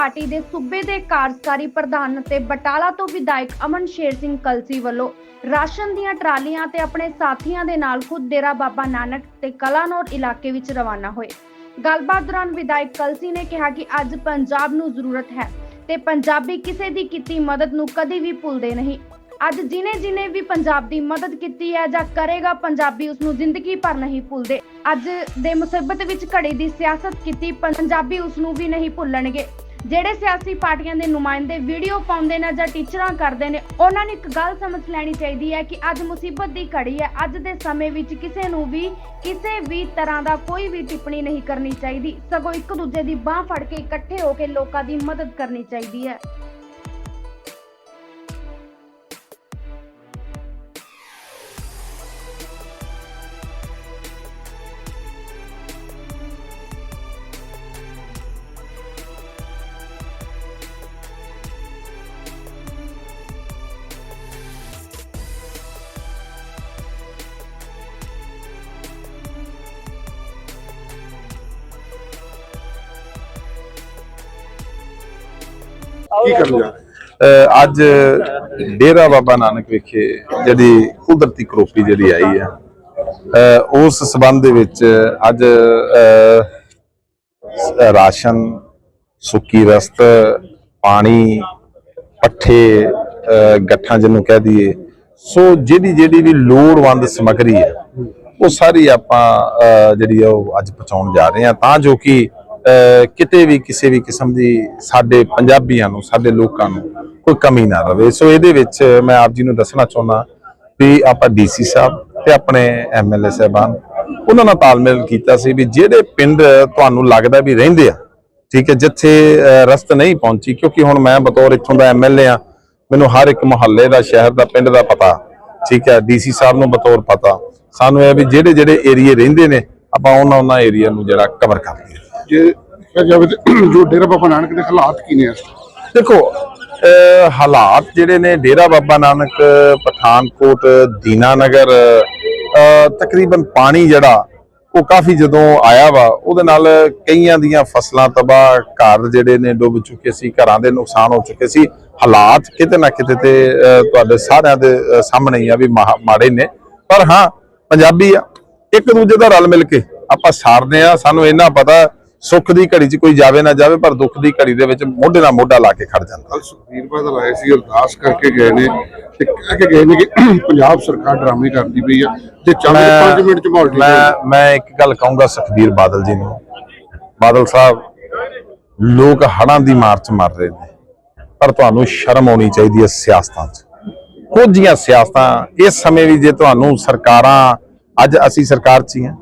Party ਦੇ ਸੂਬੇ ਦੇ ਕਾਰਜਕਾਰੀ ਪ੍ਰਧਾਨ ਅਤੇ ਬਟਾਲਾ ਤੋਂ ਵਿਧਾਇਕ ਅਮਨ ਸ਼ੇਰ ਸਿੰਘ ਕਲਸੀ ਵੱਲੋਂ ਰਾਸ਼ਨ ਦੀਆਂ ਟਰਾਲੀਆਂ ਤੇ ਆਪਣੇ ਸਾਥੀਆਂ ਦੇ ਨਾਲ ਖੁਦ ਡੇਰਾ ਬਾਬਾ ਨਾਨਕ ਤੇ ਕਲਾਨੌਰ ਇਲਾਕੇ ਵਿੱਚ ਰਵਾਨਾ ਹੋਏ। ਗੱਲਬਾਤ ਦੌਰਾਨ ਵਿਧਾਇਕ ਕਲਸੀ ਨੇ ਕਿਹਾ ਕਿ ਅੱਜ ਪੰਜਾਬ ਨੂੰ ਜ਼ਰੂਰਤ ਹੈ ਤੇ ਪੰਜਾਬੀ ਕਿਸੇ ਦੀ ਕੀਤੀ ਮਦਦ ਨੂੰ ਕਦੀ ਵੀ ਭੁੱਲਦੇ ਨਹੀਂ। ਅੱਜ ਜਿਨੇ ਜਿਨੇ ਵੀ ਪੰਜਾਬ ਦੀ ਮਦਦ ਕੀਤੀ ਹੈ ਜਾਂ ਕਰੇਗਾ, ਪੰਜਾਬੀ ਉਸ ਨੂੰ ਜ਼ਿੰਦਗੀ ਭਰ ਨਹੀਂ ਭੁੱਲਦੇ। ਅੱਜ ਦੇ ਮੁਸੀਬਤ ਵਿੱਚ ਘੜੀ ਦੀ ਸਿਆਸਤ ਕੀਤੀ, ਪੰਜਾਬੀ ਉਸ ਨੂੰ ਵੀ ਨਹੀਂ ਭੁੱਲਣਗੇ। ਜਿਹੜੇ ਸਿਆਸੀ ਪਾਰਟੀਆਂ ਦੇ ਨੁਮਾਇੰਦੇ ਵੀਡੀਓ ਪਾਉਂਦੇ ਨੇ ਜਾਂ ਟੀਚਰਾਂ ਕਰਦੇ ਨੇ, ਉਹਨਾਂ ਨੂੰ ਇੱਕ ਗੱਲ ਸਮਝ ਲੈਣੀ ਚਾਹੀਦੀ ਹੈ ਕਿ ਅੱਜ ਮੁਸੀਬਤ ਦੀ ਘੜੀ ਹੈ। ਅੱਜ ਦੇ ਸਮੇਂ ਵਿੱਚ ਕਿਸੇ ਨੂੰ ਵੀ ਕਿਸੇ ਵੀ ਤਰ੍ਹਾਂ ਦਾ ਕੋਈ ਵੀ ਟਿੱਪਣੀ ਨਹੀਂ ਕਰਨੀ ਚਾਹੀਦੀ। ਸਗੋਂ ਇੱਕ ਦੂਜੇ ਦੀ ਬਾਹ ਫੜ ਕੇ ਇਕੱਠੇ ਹੋ ਕੇ ਲੋਕਾਂ ਦੀ ਮਦਦ ਕਰਨੀ ਚਾਹੀਦੀ ਹੈ। ਕੀ ਕਰਨ ਜਾ ਰਹੇ ਅੱਜ ਡੇਰਾ ਬਾਬਾ ਨਾਨਕ ਵਿਖੇ ਜਿਹੜੀ ਕੁਦਰਤੀ ਕਰੋਪੀ ਜਿਹੜੀ ਆਈ ਹੈ, ਅਹ, ਉਸ ਸਬੰਧ ਦੇ ਵਿੱਚ ਅੱਜ ਰਾਸ਼ਨ, ਸੁੱਕੀ ਰਸਤ, ਪਾਣੀ, ਪੱਠੇ ਗੱਠਾਂ ਜਿਹਨੂੰ ਕਹਿ ਦਈਏ, ਸੋ ਜਿਹੜੀ ਜਿਹੜੀ ਵੀ ਲੋੜਵੰਦ ਸਮੱਗਰੀ ਹੈ, ਉਹ ਸਾਰੀ ਆਪਾਂ ਜਿਹੜੀ ਆ ਉਹ ਅੱਜ ਪਹੁੰਚਾਉਣ ਜਾ ਰਹੇ ਹਾਂ। ਤਾਂ ਜੋ ਕਿ ਕਿਤੇ ਵੀ ਕਿਸੇ ਵੀ ਕਿਸਮ ਦੀ ਸਾਡੇ ਪੰਜਾਬੀਆਂ ਨੂੰ, ਸਾਡੇ ਲੋਕਾਂ ਨੂੰ ਕੋਈ ਕਮੀ ਨਾ ਰਵੇ। ਸੋ ਇਹਦੇ ਵਿੱਚ ਮੈਂ ਆਪ ਜੀ ਨੂੰ ਦੱਸਣਾ ਚਾਹੁੰਦਾ ਵੀ ਆਪਾਂ ਡੀਸੀ ਸਾਹਿਬ ਤੇ ਆਪਣੇ ਐਮਐਲਏ ਸਾਹਿਬਾਨ, ਉਹਨਾਂ ਨਾਲ ਤਾਲਮੇਲ ਕੀਤਾ ਸੀ ਵੀ ਜਿਹੜੇ ਪਿੰਡ ਤੁਹਾਨੂੰ ਲੱਗਦਾ ਵੀ ਰਹਿੰਦੇ ਆ, ਠੀਕ ਹੈ, ਜਿੱਥੇ ਰਸਤ ਨਹੀਂ ਪਹੁੰਚੀ, ਕਿਉਂਕਿ ਹੁਣ ਮੈਂ ਬਤੌਰ ਇੱਥੋਂ ਦਾ ਐਮਐਲਏ ਆ, ਮੈਨੂੰ ਹਰ ਇੱਕ ਮੁਹੱਲੇ ਦਾ, ਸ਼ਹਿਰ ਦਾ, ਪਿੰਡ ਦਾ ਪਤਾ, ਠੀਕ ਹੈ, ਡੀਸੀ ਸਾਹਿਬ ਨੂੰ ਬਤੌਰ ਪਤਾ। ਸਾਨੂੰ ਇਹ ਵੀ ਜਿਹੜੇ ਜਿਹੜੇ ਏਰੀਏ ਰਹਿੰਦੇ ਨੇ, ਆਪਾਂ ਉਹਨਾਂ ਉਹਨਾਂ ਏਰੀਆ ਨੂੰ ਜਿਹੜਾ ਕਵਰ ਕਰਦੇ ਹਾਂ ਜੇ ਕਿਹਾ ਜਾਵੇ ਜੋ ਡੇਰਾ ਬਾਬਾ ਨਾਨਕ ਦੇ ਹਾਲਾਤ ਕੀ ਨੇ ਇਸ ਦੇਖੋ, ਅਹ, ਹਾਲਾਤ ਜਿਹੜੇ ਨੇ ਡੇਰਾ ਬਾਬਾ ਨਾਨਕ, ਪਠਾਨਕੋਟ, ਦੀਨਾਨਗਰ, ਅਹ, ਤਕਰੀਬਨ ਪਾਣੀ ਜਿਹੜਾ, ਉਹ ਕਾਫੀ ਜਦੋਂ ਆਇਆ ਵਾ, ਉਹਦੇ ਨਾਲ ਕਈਆਂ ਦੀਆਂ ਫਸਲਾਂ ਤਬਾਹ, ਘਰ ਜਿਹੜੇ ਨੇ ਡੁੱਬ ਚੁੱਕੇ ਸੀ, ਘਰਾਂ ਦੇ ਨੁਕਸਾਨ ਹੋ ਚੁੱਕੇ ਸੀ। ਹਾਲਾਤ ਕਿਤੇ ਨਾ ਕਿਤੇ ਤੇ ਤੁਹਾਡੇ ਸਾਰਿਆਂ ਦੇ ਸਾਹਮਣੇ ਹੀ ਆ ਵੀ ਮਹਾ- ਮਾੜੇ ਨੇ। ਪਰ ਹਾਂ, ਪੰਜਾਬੀ ਆ, ਇੱਕ ਦੂਜੇ ਦਾ ਰਲ ਮਿਲ ਕੇ ਆਪਾਂ ਸਾਰਦੇ ਆ, ਸਾਨੂੰ ਇੰਨਾ ਪਤਾ ਸੁੱਖ ਦੀ ਘੜੀ 'ਚ ਕੋਈ ਜਾਵੇ ਨਾ ਜਾਵੇ ਪਰ ਦੁੱਖ ਦੀ ਘੜੀ ਦੇ ਵਿੱਚ ਮੋਢੇ ਨਾਲ ਮੋਢਾ ਲਾ ਕੇ ਖੜ ਜਾਂਦਾ। ਕੱਲ ਸੁਖਬੀਰ ਬਾਦਲ ਆਏ ਸੀ ਅਰਦਾਸ ਕਰਕੇ ਗਏ ਨੇ ਤੇ ਕਹਿ ਕੇ ਗਏ ਨੇ ਕਿ ਪੰਜਾਬ ਸਰਕਾਰ ਡਰਾਮੇ ਕਰਦੀ ਪਈ ਆ ਜੇ ਚਾਹੇ 5 ਮਿੰਟ ਚ ਮਾਹੌਲ ਮੈਂ। ਮੈਂ ਇੱਕ ਗੱਲ ਕਹੂੰਗਾ ਸੁਖਬੀਰ ਬਾਦਲ ਜੀ ਨੂੰ। ਬਾਦਲ ਸਾਹਿਬ ਲੋਕ ਹੜਾਂ ਦੀ ਮਾਰ ਚ ਮਰ ਰਹੇ ਨੇ ਪਰ ਤੁਹਾਨੂੰ ਸ਼ਰਮ ਆਉਣੀ ਚਾਹੀਦੀ ਹੈ ਸਿਆਸਤਾਂ 'ਚ। ਕੁਝੀਆਂ ਸਿਆਸਤਾਂ ਇਸ ਸਮੇਂ ਵੀ ਜੇ ਤੁਹਾਨੂੰ ਸਰਕਾਰਾਂ ਅੱਜ ਅਸੀਂ ਸਰਕਾਰ 'ਚ ਹੀ ਹਾਂ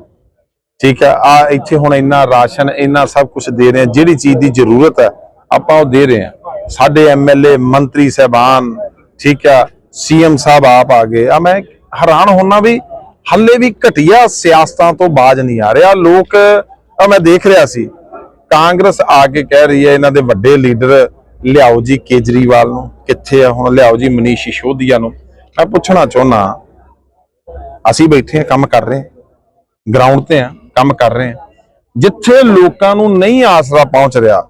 ਠੀਕ ਹੈ, ਆ ਇੱਥੇ ਹੁਣ ਇੰਨਾ ਰਾਸ਼ਨ, ਇੰਨਾ ਸਭ ਕੁਝ ਦੇ ਰਹੇ ਆ ਜਿਹੜੀ ਚੀਜ਼ ਦੀ ਜ਼ਰੂਰਤ ਹੈ, ਆਪਾਂ ਉਹ ਦੇ ਰਹੇ ਆ ਸਾਡੇ ਐਮਐਲਏ ਮੰਤਰੀ ਸਹਿਬਾਨ, ਠੀਕ ਹੈ ਸੀਐਮ ਸਾਹਿਬ ਆਪ ਆ ਗਏ। ਆ ਮੈਂ ਹੈਰਾਨ ਹੋਣਾ ਵੀ ਹੱਲੇ ਵੀ ਘਟੀਆ ਸਿਆਸਤਾਂ ਤੋਂ ਬਾਜ ਨਹੀਂ ਆ ਰਿਹਾ। ਲੋਕ, ਆ ਮੈਂ ਦੇਖ ਰਿਹਾ ਸੀ, ਕਾਂਗਰਸ ਆ ਕੇ ਕਹਿ ਰਹੀ ਹੈ, ਇਹਨਾਂ ਦੇ ਵੱਡੇ ਲੀਡਰ, ਲਿਆਓ ਜੀ ਕੇਜਰੀਵਾਲ ਨੂੰ, ਕਿੱਥੇ ਆ ਹੁਣ? ਲਿਆਓ ਜੀ ਮਨੀਸ਼ ਸਿਸੋਦੀਆ ਨੂੰ। ਮੈਂ ਪੁੱਛਣਾ ਚਾਹੁੰਦਾ ਅਸੀਂ ਬੈਠੇ ਆ ਕੰਮ ਕਰ ਰਹੇ ਗਰਾਊਂਡ ਤੇ ਆ ਕੰਮ ਕਰ ਰਹੇ ਆ ਜਿੱਥੇ ਲੋਕਾਂ ਨੂੰ ਨਹੀਂ ਆਸਰਾ ਪਹੁੰਚ ਰਿਹਾ,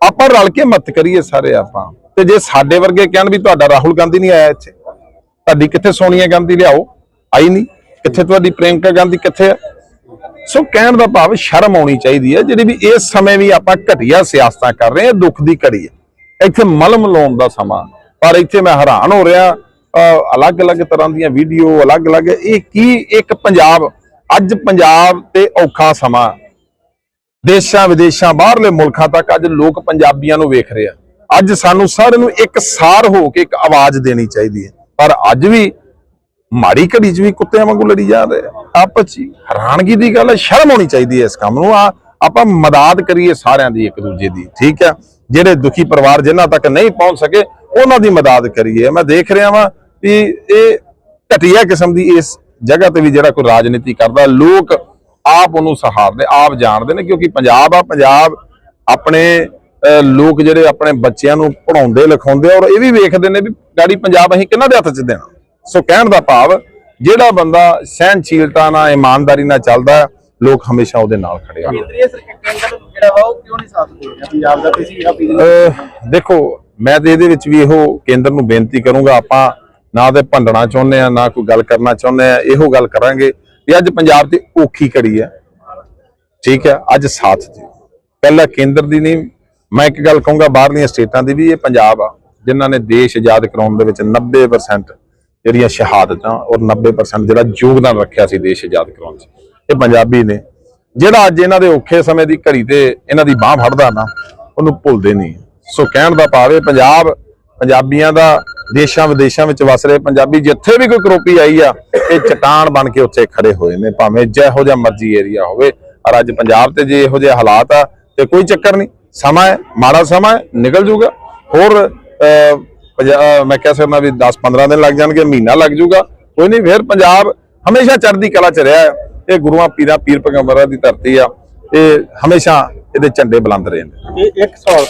ਆਪਾਂ ਰਲ ਕੇ ਮਤ ਕਰੀਏ ਸਾਰੇ ਆਪਾਂ। ਤੇ ਜੇ ਸਾਡੇ ਵਰਗੇ ਕਹਿਣ ਵੀ ਤੁਹਾਡਾ ਰਾਹੁਲ ਗਾਂਧੀ ਨਹੀਂ ਆਇਆ ਇੱਥੇ, ਤੁਹਾਡੀ ਕਿੱਥੇ ਸੋਨੀਆ ਗਾਂਧੀ ਲਿਆਓ? ਆਈ ਨਹੀਂ। ਕਿੱਥੇ ਤੁਹਾਡੀ ਪ੍ਰਿਯੰਕਾ ਗਾਂਧੀ ਕਿੱਥੇ ਆ? ਸੋ ਕਹਿਣ ਦਾ ਭਾਵ ਸ਼ਰਮ ਆਉਣੀ ਚਾਹੀਦੀ ਹੈ, ਜਿਹੜੀ ਵੀ ਇਸ ਸਮੇਂ ਵੀ ਆਪਾਂ ਘਟੀਆ ਸਿਆਸਤਾਂ ਕਰ ਰਹੇ ਹਾਂ, ਦੁੱਖ ਦੀ ਘੜੀ ਹੈ। ਇੱਥੇ ਮਲਮ ਲਾਉਣ ਦਾ ਸਮਾਂ। ਪਰ ਇੱਥੇ ਮੈਂ ਹੈਰਾਨ ਹੋ ਰਿਹਾ ਅਲੱਗ-ਅਲੱਗ ਤਰ੍ਹਾਂ ਦੀਆਂ ਵੀਡੀਓ ਅਲੱਗ-ਅਲੱਗ, ਇਹ ਕੀ, ਇੱਕ ਪੰਜਾਬ ਅੱਜ ਪੰਜਾਬ ਤੇ ਔਖਾ ਸਮਾਂ। ਦੇਸ਼ਾਂ ਵਿਦੇਸ਼ਾਂ, ਬਾਹਰਲੇ ਮੁਲਕਾਂ ਤੱਕ ਅੱਜ ਲੋਕ ਪੰਜਾਬੀਆਂ ਨੂੰ ਵੇਖ ਰਹੇ ਆ। ਅੱਜ ਸਾਨੂੰ ਸਾਰਿਆਂ ਨੂੰ ਇੱਕ ਸਾਰ ਹੋ ਕੇ ਇੱਕ ਆਵਾਜ਼ ਦੇਣੀ ਚਾਹੀਦੀ ਹੈ। ਪਰ ਅੱਜ ਵੀ ਮਾੜੀ ਘੜੀ 'ਚ ਵੀ ਕੁੱਤਿਆਂ ਵਾਂਗੂ ਲੜੀ ਜਾ ਰਹੇ ਆ। ਆਪਸ 'ਚ ਹੈਰਾਨਗੀ ਦੀ ਗੱਲ ਹੈ, ਸ਼ਰਮ ਹੋਣੀ ਚਾਹੀਦੀ ਹੈ ਇਸ ਕੰਮ ਨੂੰ। ਆ, ਆਪਾਂ ਮਦਦ ਕਰੀਏ ਸਾਰਿਆਂ ਦੀ ਇੱਕ ਦੂਜੇ ਦੀ, ਠੀਕ ਹੈ? ਜਿਹੜੇ ਦੁਖੀ ਪਰਿਵਾਰ ਜਿਨ੍ਹਾਂ ਤੱਕ ਨਹੀਂ ਪਹੁੰਚ ਸਕੇ, ਉਹਨਾਂ ਦੀ ਮਦਦ ਕਰੀਏ। ਮੈਂ ਦੇਖ ਰਿਹਾ ਵਾਂ ਵੀ ਇਹ ਘਟੀਆ ਕਿਸਮ ਦੀ ਇਸ ਜਗ੍ਹਾ ਤੇ ਵੀ ਜਿਹੜਾ ਕੋਈ ਰਾਜਨੀਤੀ ਕਰਦਾ ਲੋਕ ਆਪ ਉਹਨੂੰ ਸਹਾਰਦੇ ਆਪ ਜਾਣਦੇ ਨੇ ਕਿਉਂਕਿ ਪੰਜਾਬ ਆ ਪੰਜਾਬ ਆਪਣੇ ਲੋਕ ਜਿਹੜੇ ਆਪਣੇ ਬੱਚਿਆਂ ਨੂੰ ਪੜਾਉਂਦੇ ਲਿਖਾਉਂਦੇ ਔਰ ਇਹ ਵੀ ਵੇਖਦੇ ਨੇ ਵੀ ਗਾੜੀ ਪੰਜਾਬ ਅਸੀਂ ਕਿਹਨਾਂ ਦੇ ਹੱਥ 'ਚ ਦੇਣਾ? ਸੋ ਕਹਿਣ ਦਾ ਭਾਵ ਜਿਹੜਾ ਬੰਦਾ ਸਹਿਨਸ਼ੀਲਤਾ ਨਾਲ ਇਮਾਨਦਾਰੀ ਨਾਲ ਚੱਲਦਾ ਲੋਕ ਹਮੇਸ਼ਾ ਉਹਦੇ ਨਾਲ ਖੜੇ ਆ। ਦੇਖੋ ਮੈਂ ਤੇ ਇਹਦੇ ਵਿੱਚ ਵੀ ਇਹੋ ਕੇਂਦਰ ਨੂੰ ਬੇਨਤੀ ਕਰੂੰਗਾ ਆਪਾਂ ਨਾ ਤੇ ਭੰਡਣਾ ਚਾਹੁੰਦੇ ਆ, ਨਾ ਕੋਈ ਗੱਲ ਕਰਨਾ ਚਾਹੁੰਦੇ ਆ, ਇਹੋ ਗੱਲ ਕਰਾਂਗੇ ਵੀ ਅੱਜ ਪੰਜਾਬ ਤੇ ਔਖੀ ਘੜੀ ਆ। ਠੀਕ ਹੈ ਅੱਜ ਸਾਥ ਦਿਓ। ਪਹਿਲਾਂ ਕੇਂਦਰ ਦੀ ਨਹੀਂ, ਮੈਂ ਇੱਕ ਗੱਲ ਕਹੂੰਗਾ, ਬਾਹਰਲੀਆਂ ਸਟੇਟਾਂ ਦੀ ਵੀ ਇਹ ਪੰਜਾਬ ਆ, ਜਿਨ੍ਹਾਂ ਨੇ ਦੇਸ਼ ਆਜ਼ਾਦ ਕਰਾਉਣ ਦੇ ਵਿੱਚ 90% ਜਿਹੜੀਆਂ ਸ਼ਹਾਦਤਾਂ ਔਰ 90% ਜਿਹੜਾ ਯੋਗਦਾਨ ਰੱਖਿਆ ਸੀ ਦੇਸ਼ ਆਜ਼ਾਦ ਕਰਾਉਣ 'ਚ। ਇਹ ਪੰਜਾਬੀ ਨੇ। ਜਿਹੜਾ ਅੱਜ ਇਹਨਾਂ ਦੇ ਔਖੇ ਸਮੇਂ ਦੀ ਘੜੀ ਤੇ ਇਹਨਾਂ ਦੀ ਬਾਹ ਫੜਦਾ ਨਾ, ਉਹਨੂੰ ਭੁੱਲਦੇ ਨਹੀਂ। ਸੋ ਕਹਿਣ ਦਾ ਭਾਵ ਇਹ, ਪੰਜਾਬ, ਪੰਜਾਬੀਆਂ ਦਾ ਦੇਸ਼ਾਂ ਵਿਦੇਸ਼ਾਂ ਵਿੱਚ ਵਸ ਰਹੇ ਪੰਜਾਬੀ ਜਿੱਥੇ ਵੀ ਕੋਈ ਕਰੋਪੀ ਆਈ ਆ ਇਹ ਚਟਾਨ ਬਣ ਕੇ ਉੱਥੇ ਖੜੇ ਹੋਏ ਨੇ ਭਾਵੇਂ ਜਿਹੋ ਜਿਹਾ ਮਰਜ਼ੀ ਏਰੀਆ ਹੋਵੇ। ਔਰ ਅੱਜ ਪੰਜਾਬ ਤੇ ਜੇ ਇਹੋ ਜਿਹੇ ਹਾਲਾਤ ਆ ਤੇ ਕੋਈ ਚੱਕਰ ਨਹੀਂ। ਸਮਾਂ ਹੈ ਮਾੜਾ ਸਮਾਂ ਹੈ ਨਿਕਲ ਜੂਗਾ। ਹੋਰ ਅਹ, ਮੈਂ ਕਹਿ ਸਕਦਾ ਵੀ 10-15 ਦਿਨ ਲੱਗ ਜਾਣਗੇ ਮਹੀਨਾ ਲੱਗ ਜੂਗਾ। ਕੋਈ ਨਹੀਂ ਫਿਰ ਪੰਜਾਬ ਹਮੇਸ਼ਾ ਚੜ੍ਹਦੀ ਕਲਾ ਚ ਰਿਹਾ ਇਹ ਗੁਰੂਆਂ ਪੀਰਾਂ ਪੀਰ ਪੈਗੰਬਰਾਂ ਦੀ ਧਰਤੀ ਆ। ਇਹ ਹਮੇਸ਼ਾ ਇਹਦੇ ਝੰਡੇ ਬੁਲੰਦ ਰਹੇ ਨੇ। ਇਹ ਇੱਕ ਸਵਾਲ